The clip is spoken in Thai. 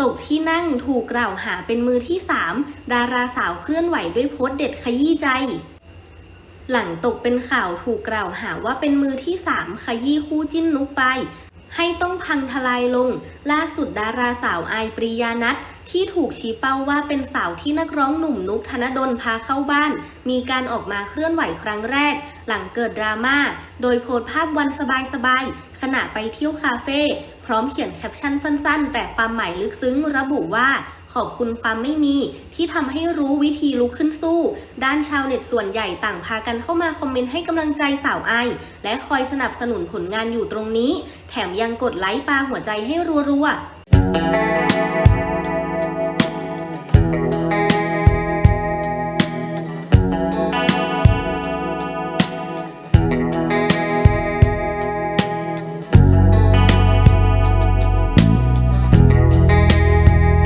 ตกที่นั่งถูกกล่าวหาเป็นมือที่ 3 ดาราสาวเคลื่อนไหวด้วยโพสเด็ดขยี้ใจ หลังตกเป็นข่าวถูกกล่าวหาว่าเป็นมือที่ 3 ขยี้คู่จิ้นนุกไป ให้ต้องพังทลายลง ล่าสุดดาราสาวไอปรียานัทที่ถูกชี้เป้าว่าเป็นสาวที่นักร้องหนุ่มนุกธนดลพาเข้าบ้าน มีการออกมาเคลื่อนไหวครั้งแรก หลังเกิดดราม่า โดยโพสภาพวันสบายๆขณะไปเที่ยวคาเฟ่พร้อมเขียนแคปชั่นสั้นๆ แต่ความหมายลึกซึ้งระบุว่าขอบคุณความไม่มีที่ทำให้รู้วิธีลุกขึ้นสู้ ด้านชาวเน็ตส่วนใหญ่ต่างพากันเข้ามาคอมเมนต์ให้กำลังใจสาวไอ และคอยสนับสนุนผลงานอยู่ตรงนี้ แถมยังกดไลค์ปาหัวใจให้รัวๆ